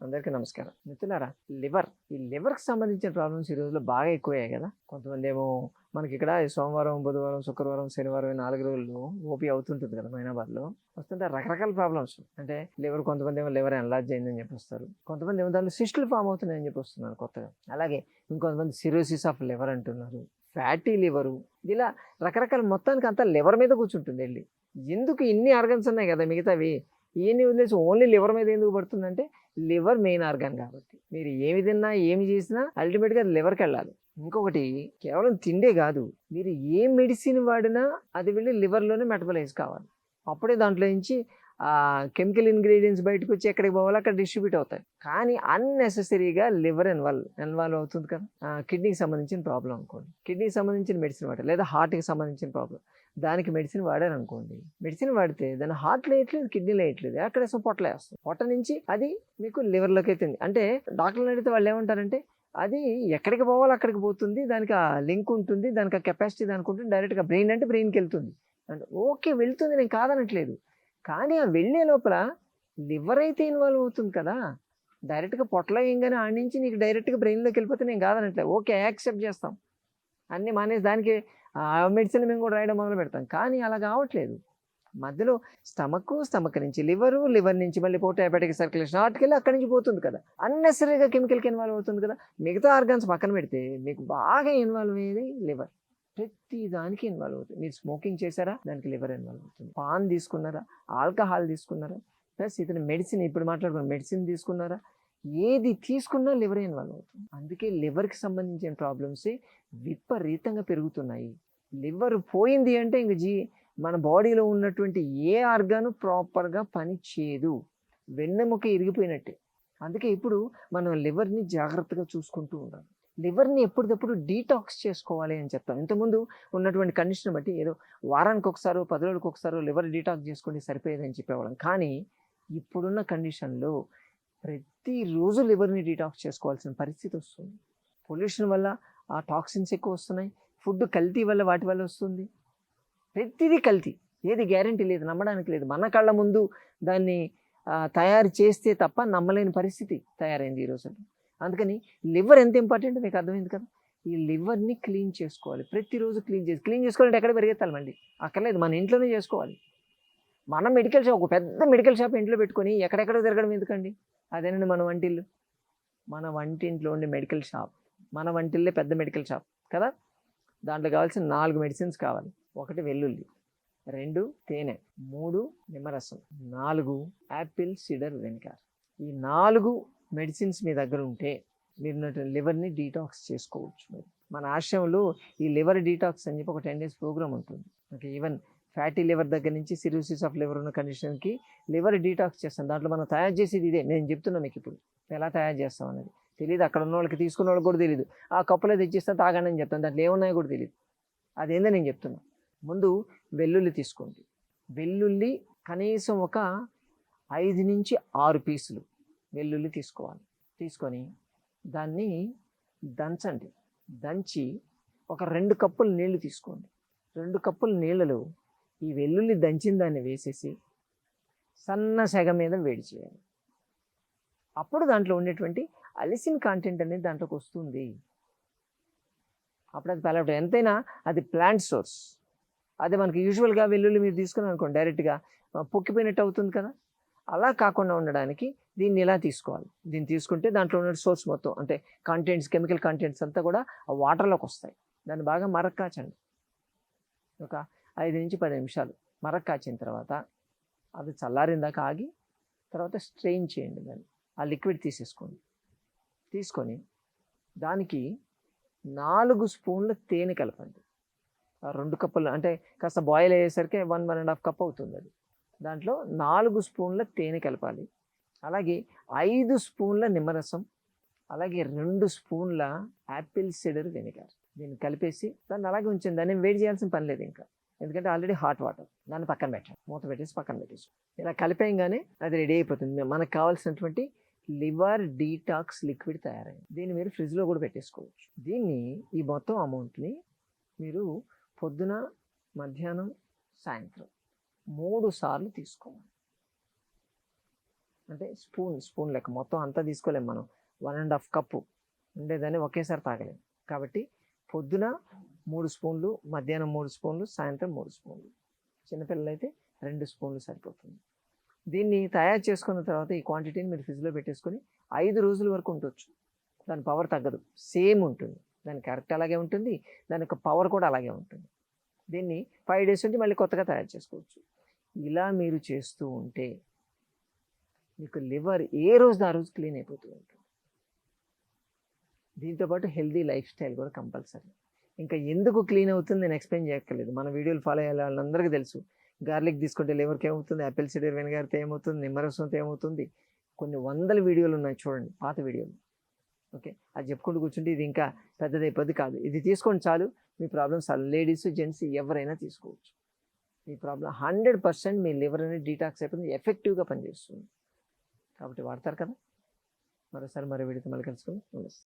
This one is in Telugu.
అందరికీ నమస్కారం. మిత్రులారా లివర్ ఈ లివర్కి సంబంధించిన ప్రాబ్లమ్స్ ఈ రోజుల్లో బాగా ఎక్కువయ్యాయి కదా. కొంతమంది ఏమో మనకి ఇక్కడ ఈ సోమవారం బుధవారం శుక్రవారం శనివారం నాలుగు రోజులు ఓపీ అవుతుంటుంది కదా మైనాబాద్లో. వస్తుంటే రకరకాల ప్రాబ్లమ్స్. అంటే లివర్ కొంతమంది ఏమో లివర్ ఎన్లార్జ్ అయిందని చెప్పి వస్తారు. కొంతమంది ఏమో దాంట్లో సిస్టులు ఫామ్ అవుతున్నాయని చెప్పి వస్తున్నారు కొత్తగా. అలాగే ఇంకొంతమంది సిరోసిస్ ఆఫ్ లివర్ అంటున్నారు. Fatty liver. ఇలా రకరకాల మొత్తానికి అంతా లివర్ మీద కూర్చుంటుంది వెళ్ళి. ఎందుకు ఇన్ని ఆర్గన్స్ ఉన్నాయి కదా మిగతావి? ఈయన్ని వదిలేసి ఓన్లీ లివర్ మీద ఎందుకు పడుతుందంటే లివర్ మెయిన్ ఆర్గాన్ కాబట్టి. మీరు ఏమి తిన్నా ఏమి చేసినా అల్టిమేట్గా లివర్కి వెళ్ళాలి. ఇంకొకటి కేవలం తిండే కాదు మీరు ఏ మెడిసిన్ వాడినా అది వెళ్ళి లివర్లోనే మెటబలైజ్ కావాలి. అప్పుడే దాంట్లో నుంచి కెమికల్ ఇంగ్రీడియంట్స్ బయటకు వచ్చి ఎక్కడికి పోవాలో అక్కడ డిస్ట్రిబ్యూట్ అవుతాయి. కానీ అన్నెసెసరీగా లివర్ ఇన్వాల్వ్ ఇన్వాల్వ్ అవుతుంది కదా. కిడ్నీకి సంబంధించిన ప్రాబ్లం అనుకోండి. కిడ్నీకి సంబంధించిన మెడిసిన్ వాడాలి. లేదా హార్ట్కి సంబంధించిన ప్రాబ్లం. దానికి మెడిసిన్ వాడారు అనుకోండి. మెడిసిన్ వాడితే దాని హార్ట్లో వేయట్లేదు కిడ్నీలో వేయట్లేదు అక్కడ వేస్తాం పొట్టలో వేస్తాం పొట్ట నుంచి అది మీకు లివర్లోకి అవుతుంది అంటే డాక్టర్లు అడిగితే వాళ్ళు ఏమంటారంటే అది ఎక్కడికి పోవాలో అక్కడికి పోతుంది. దానికి ఆ లింక్ ఉంటుంది. దానికి ఆ కెపాసిటీ దానికి ఉంటుంది. డైరెక్ట్గా బ్రెయిన్ అంటే బ్రెయిన్కి వెళ్తుంది. అంటే ఓకే వెళ్తుంది. నేను కాదనట్లేదు. కానీ ఆ వెళ్ళే లోపల లివర్ అయితే ఇన్వాల్వ్ అవుతుంది కదా. డైరెక్ట్గా పొట్టలో ఏంగానే ఆడి నుంచి నీకు డైరెక్ట్గా బ్రెయిన్లోకి వెళ్ళిపోతే నేను కాదనట్లేదు ఓకే యాక్సెప్ట్ చేస్తాం. అన్నీ మానేసి దానికి ఆ మెడిసిన్ మేము కూడా రాయడం మొదలు పెడతాం. కానీ అలా కావట్లేదు. మధ్యలో స్టమక్ స్టమక్ నుంచి లివరు లివర్ నుంచి మళ్ళీ పోతే హెపాటిక్ సర్క్యులేషన్ హార్ట్కి అక్కడి నుంచి పోతుంది కదా. అన్నెసరీగా కెమికల్కి ఇన్వాల్వ్ అవుతుంది కదా. మిగతా ఆర్గాన్స్ పక్కన పెడితే మీకు బాగా ఇన్వాల్వ్ అయ్యేది లివర్. ప్రతి దానికి ఇన్వాల్వ్ అవుతుంది. మీరు స్మోకింగ్ చేశారా? దానికి లివర్ ఇన్వాల్వ్ అవుతుంది. పాన్ తీసుకున్నారా? ఆల్కహాల్ తీసుకున్నారా? ప్లస్ ఇతను మెడిసిన్ ఇప్పుడు మాట్లాడుకున్న మెడిసిన్ తీసుకున్నారా? ఏది తీసుకున్నా లివర్ ఇన్వాల్వ్ అవుతుంది. అందుకే లివర్కి సంబంధించిన ప్రాబ్లమ్స్ విపరీతంగా పెరుగుతున్నాయి. లివర్ పోయింది అంటే ఇంక జీ మన బాడీలో ఉన్నటువంటి ఏ ఆర్గాను ప్రాపర్గా పని చేయదు. వెన్నెముక ఇరిగిపోయినట్టే. అందుకే ఇప్పుడు మనం లివర్ని జాగ్రత్తగా చూసుకుంటూ ఉండాలి. లివర్ని ఎప్పటికప్పుడు డీటాక్స్ చేసుకోవాలి అని చెప్తాం. ఇంతకుముందు ఉన్నటువంటి కండిషన్ బట్టి ఏదో వారానికి ఒకసారో పది రోజులకు ఒకసారో లివర్ డీటాక్స్ చేసుకుంటే సరిపోయేదని చెప్పేవాళ్ళం. కానీ ఇప్పుడున్న కండిషన్లో ప్రతిరోజు లివర్ని డీటాక్స్ చేసుకోవాల్సిన పరిస్థితి వస్తుంది. పొల్యూషన్ వల్ల ఆ టాక్సిన్స్ ఎక్కువ వస్తున్నాయి. ఫుడ్ కల్తీ వల్ల వాటి వల్ల వస్తుంది. ప్రతిదీ కల్తీ. ఏది గ్యారంటీ లేదు నమ్మడానికి లేదు. మన కళ్ళ ముందు దాన్ని తయారు చేస్తే తప్ప నమ్మలేని పరిస్థితి తయారైంది ఈ రోజుల్లో. అందుకని లివర్ ఎంత ఇంపార్టెంట్ మీకు అర్థమైంది కదా. ఈ లివర్ని క్లీన్ చేసుకోవాలి. ప్రతిరోజు క్లీన్ చేసి క్లీన్ చేసుకోవాలంటే ఎక్కడ పెరిగెత్తాలి మళ్ళీ అక్కర్లేదు మన ఇంట్లోనే చేసుకోవాలి. మన మెడికల్ షాప్ ఒక పెద్ద మెడికల్ షాప్ ఇంట్లో పెట్టుకొని ఎక్కడెక్కడ తిరగడం ఎందుకండి? అదేనండి మన వంటిల్లు. మన వంటింట్లో ఉండే మెడికల్ షాప్ మన వంటిల్లే పెద్ద మెడికల్ షాప్ కదా? దాంట్లో కావాల్సిన నాలుగు మెడిసిన్స్ కావాలి. ఒకటి వెల్లుల్లి రెండు తేనె మూడు నిమ్మరసం నాలుగు యాపిల్ సిడర్ వెనికార్. ఈ నాలుగు మెడిసిన్స్ మీ దగ్గర ఉంటే మీరు లివర్ని డీటాక్స్ చేసుకోవచ్చు మీరు. మన ఆశ్రమంలో ఈ లివర్ డీటాక్స్ అని చెప్పి ఒక టెన్ డేస్ ప్రోగ్రామ్ ఉంటుంది. ఓకే ఈవెన్ ఫ్యాటీ లివర్ దగ్గర నుంచి సిరోసిస్ ఆఫ్ లివర్ ఉన్న కండిషన్కి లివర్ డీటాక్స్ చేస్తాం. దాంట్లో మనం తయారు చేసేది ఇదే. నేను చెప్తున్నా మీకు ఇప్పుడు. ఎలా తయారు చేస్తాం అనేది. తెలియదు అక్కడ ఉన్న వాళ్ళకి తీసుకున్న వాళ్ళకి కూడా తెలియదు ఆ కప్పులో తెచ్చిస్తే తాగండి అని చెప్తాను దాంట్లో ఏమున్నాయో కూడా తెలియదు అదేందో నేను చెప్తున్నా. ముందు వెల్లుల్లి తీసుకోండి. వెల్లుల్లి కనీసం ఒక ఐదు నుంచి ఆరు పీసులు. వెల్లుల్లి తీసుకోవాలి. తీసుకొని దాన్ని దంచండి. దంచి ఒక రెండు కప్పులు నీళ్ళు తీసుకోండి. రెండు కప్పుల నీళ్ళలో ఈ వెల్లుల్లి దంచిన దాన్ని వేసేసి సన్న సెగ మీద వేడి చేయాలి. అప్పుడు దాంట్లో ఉండేటువంటి అలిసిన్ కాంటెంట్ అనేది దాంట్లోకి వస్తుంది. అప్పుడు అది పలవటం ఎంతైనా అది ప్లాంట్ సోర్స్ అదే మనకి యూజువల్గా వెల్లుల్లి మీరు తీసుకున్నాం అనుకోండి డైరెక్ట్గా పొక్కిపోయినట్టు అవుతుంది కదా? అలా కాకుండా ఉండడానికి దీన్ని ఇలా తీసుకోవాలి? దీన్ని తీసుకుంటే దాంట్లో ఉన్న సోర్స్ మొత్తం అంటే కంటెంట్స్ కెమికల్ కంటెంట్స్ అంతా కూడా ఆ వాటర్లోకి వస్తాయి. దాన్ని బాగా మరక్కాచండి ఒక ఐదు నుంచి పది నిమిషాలు మరక్కాచిన తర్వాత అది చల్లారిందాక ఆగి తర్వాత స్ట్రెయిన్ చేయండి దాన్ని. ఆ లిక్విడ్ తీసేసుకోండి. తీసుకొని దానికి నాలుగు స్పూన్ల తేనె కలపండి. రెండు కప్పులు అంటే కాస్త బాయిల్ అయ్యేసరికి one one and half cup అవుతుంది అది. దాంట్లో నాలుగు స్పూన్ల తేనె కలపాలి. అలాగే ఐదు స్పూన్ల నిమ్మరసం అలాగే రెండు స్పూన్ల యాపిల్ సిడర్ వెనిగర్. దీన్ని కలిపేసి దాన్ని అలాగే ఉంచండి. దాన్ని వేడి చేయాల్సిన పని లేదు ఇంకా. ఎందుకంటే ఆల్రెడీ హాట్ వాటర్. దాన్ని పక్కన పెట్టండి. మూత పెట్టేసి పక్కన పెట్టేసి ఇలా కలిపేయంగానే అది రెడీ అయిపోతుంది. మనకు కావాల్సినటువంటి లివర్ డీటాక్స్ లిక్విడ్ తయారైంది. దీన్ని మీరు ఫ్రిడ్జ్లో కూడా పెట్టేసుకోవచ్చు. దీన్ని ఈ మొత్తం అమౌంట్ని మీరు పొద్దున మధ్యాహ్నం సాయంత్రం మూడు సార్లు తీసుకోవాలి. అంటే స్పూన్ స్పూన్ లెక్క. మొత్తం అంతా తీసుకోలేం మనం. వన్ అండ్ హాఫ్ కప్పు ఉండేదాన్ని ఒకేసారి తాగలేం. కాబట్టి పొద్దున మూడు స్పూన్లు మధ్యాహ్నం మూడు స్పూన్లు సాయంత్రం మూడు స్పూన్లు. చిన్నపిల్లలు అయితే రెండు స్పూన్లు సరిపోతుంది. దీన్ని తయారు చేసుకున్న తర్వాత ఈ క్వాంటిటీని మీరు ఫ్రిడ్జ్లో పెట్టేసుకొని ఐదు రోజుల వరకు ఉండొచ్చు. దాని పవర్ తగ్గదు. సేమ్ ఉంటుంది. దాని కరెక్ట్ అలాగే ఉంటుంది. దాని యొక్క పవర్ కూడా అలాగే ఉంటుంది. దీన్ని ఫైవ్ డేస్ ఉంటే మళ్ళీ కొత్తగా తయారు చేసుకోవచ్చు. ఇలా మీరు చేస్తూ ఉంటే మీకు లివర్ ఏ రోజు ఆ రోజు క్లీన్ అయిపోతూ ఉంటుంది. దీంతోపాటు హెల్దీ లైఫ్ స్టైల్ కూడా కంపల్సరీ. ఇంకా ఎందుకు క్లీన్ అవుతుంది నేను ఎక్స్ప్లెయిన్ చేయక్కర్లేదు. మన వీడియోలు ఫాలో అయ్యే వాళ్ళందరికీ తెలుసు. గార్లిక్ తీసుకుంటే లివర్కి ఏమవుతుంది? యాపిల్ సిడర్ వెనగారితే ఏమవుతుంది? నిమ్మరసంతో ఏమవుతుంది? కొన్ని వందల వీడియోలు ఉన్నాయి చూడండి పాత వీడియోలు. ఓకే? అది చెప్పుకుంటూ కూర్చుంటే ఇది ఇంకా పెద్దదైపోద్ది కాదు. ఇది తీసుకోండి చాలు. మీ ప్రాబ్లమ్స్ లేడీస్ జెంట్స్ ఎవరైనా తీసుకోవచ్చు. మీ ప్రాబ్లం హండ్రెడ్ పర్సెంట్ మీ లివర్ అనేది డీటాక్స్ అయిపోతుంది ఎఫెక్టివ్గా పనిచేస్తుంది. కాబట్టి వాడతారు కదా. మరోసారి మరో వీడితో మళ్ళీ కలుసుకుందాం. నమస్తే.